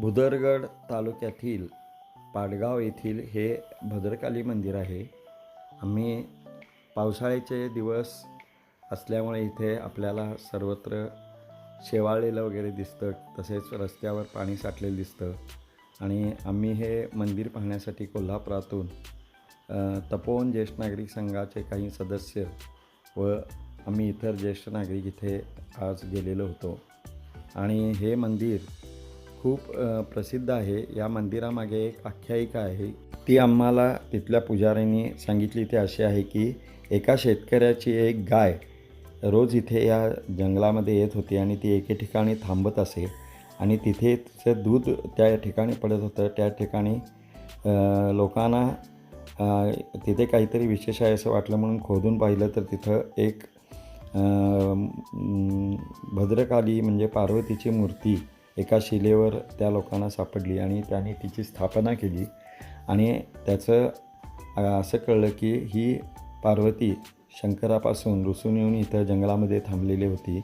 भुदरगड तालुक्यातील पाडगाव येथील हे भद्रकाली मंदिर आहे. आम्ही पावसाळ्याचे दिवस असल्यामुळे इथे आपल्याला सर्वत्र शेवाळलेलं वगैरे दिसतं तसेच रस्त्यावर पाणी साठलेलं दिसतं. आणि आम्ही हे मंदिर पाहण्यासाठी कोल्हापुरातून तपोवन ज्येष्ठ नागरिक संघाचे काही सदस्य व आम्ही इतर ज्येष्ठ नागरिक इथे आज गेलेलो होतो. आणि हे मंदिर खूप प्रसिद्ध आहे. या मंदिरामागे एक आख्यायिका आहे. ती आम्हाला तिथल्या पुजाऱ्यांनी सांगितली. ती अशी आहे की एका शेतकऱ्याची एक गाय रोज इथे या जंगलामध्ये येत होती आणि ती एके ठिकाणी थांबत असे आणि तिथे तिचं दूध त्या ठिकाणी पडत होतं. त्या ठिकाणी लोकांना तिथे काहीतरी विशेष आहे असं वाटलं म्हणून खोदून पाहिलं. तर तिथं एक भद्रकाली म्हणजे पार्वतीची मूर्ती एका शिलेवर त्या लोकांना सापडली आणि त्यांनी तिची स्थापना केली. आणि त्याचं असं कळलं की ही पार्वती शंकरापासून रुसून येऊन इथं जंगलामध्ये थांबलेली होती.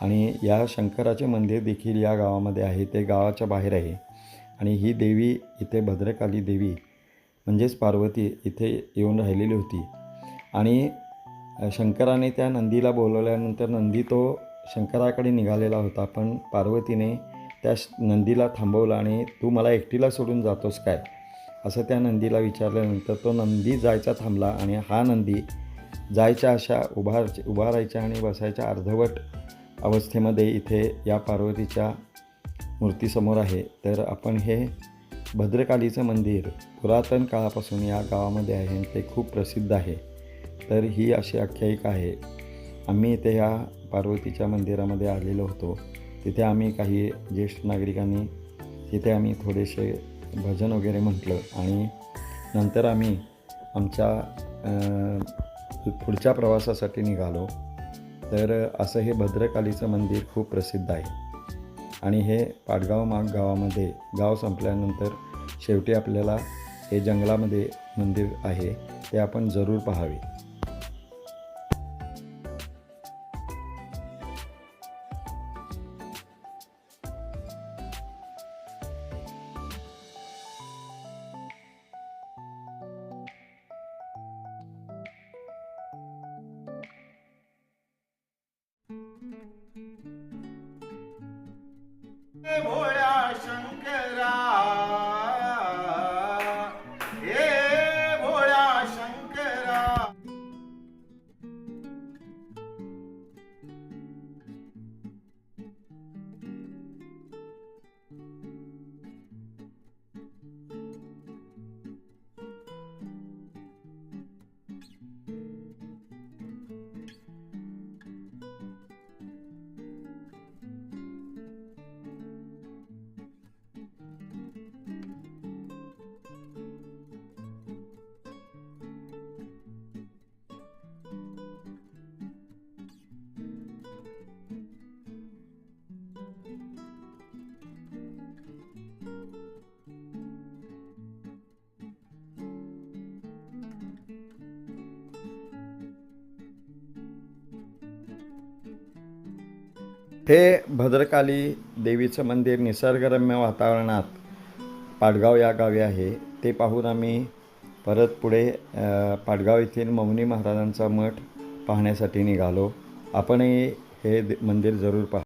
आणि या शंकराचे मंदिर देखील या गावामध्ये आहे ते गावाच्या बाहेर आहे. आणि ही देवी इथे भद्रकाली देवी म्हणजेच पार्वती इथे येऊन राहिलेली होती. आणि शंकराने त्या नंदीला बोलवल्यानंतर नंदी तो शंकराकडे निघालेला होता पण पार्वतीने त्या श- नंदीला थांबवलं आणि तू मला एकटीला सोडून जातोस काय? असं त्या नंदीला विचारल्यानंतर तो नंदी जायचा थांबला आणि हा नंदी जायच्या अशा उभार उभा राहायच्या आणि बसायच्या अर्धवट अवस्थेमध्ये इथे या पार्वतीच्या मूर्तीसमोर आहे. तर आपण हे भद्रकालीचं मंदिर पुरातन काळापासून या गावामध्ये आहे आणि ते खूप प्रसिद्ध आहे. तर ही अशी आख्यायिका आहे. आम्ही इथे ह्या पार्वतीच्या मंदिरामध्ये आलेलो होतो. तिथे आम्ही काही ज्येष्ठ नागरिकांनी तिथे आम्ही थोडेसे भजन वगैरे म्हटलं आणि नंतर आम्ही आमच्या पुढच्या प्रवासासाठी निघालो. तर असं हे भद्रकालीचं मंदिर खूप प्रसिद्ध आहे. आणि हे पाडगाव माग गावामध्ये गाव संपल्यानंतर शेवटी आपल्याला हे जंगलामध्ये मंदिर आहे ते आपण जरूर पाहावे. Hey, boy. हे भद्रकाली देवीचं मंदिर निसर्गरम्य वातावरणात पाडगाव या गावी आहे. ते पाहून आम्ही परत पुढे पाडगाव येथील मौनी महाराजांचा मठ पाहण्यासाठी निघालो. आपणही हे मंदिर जरूर पहा.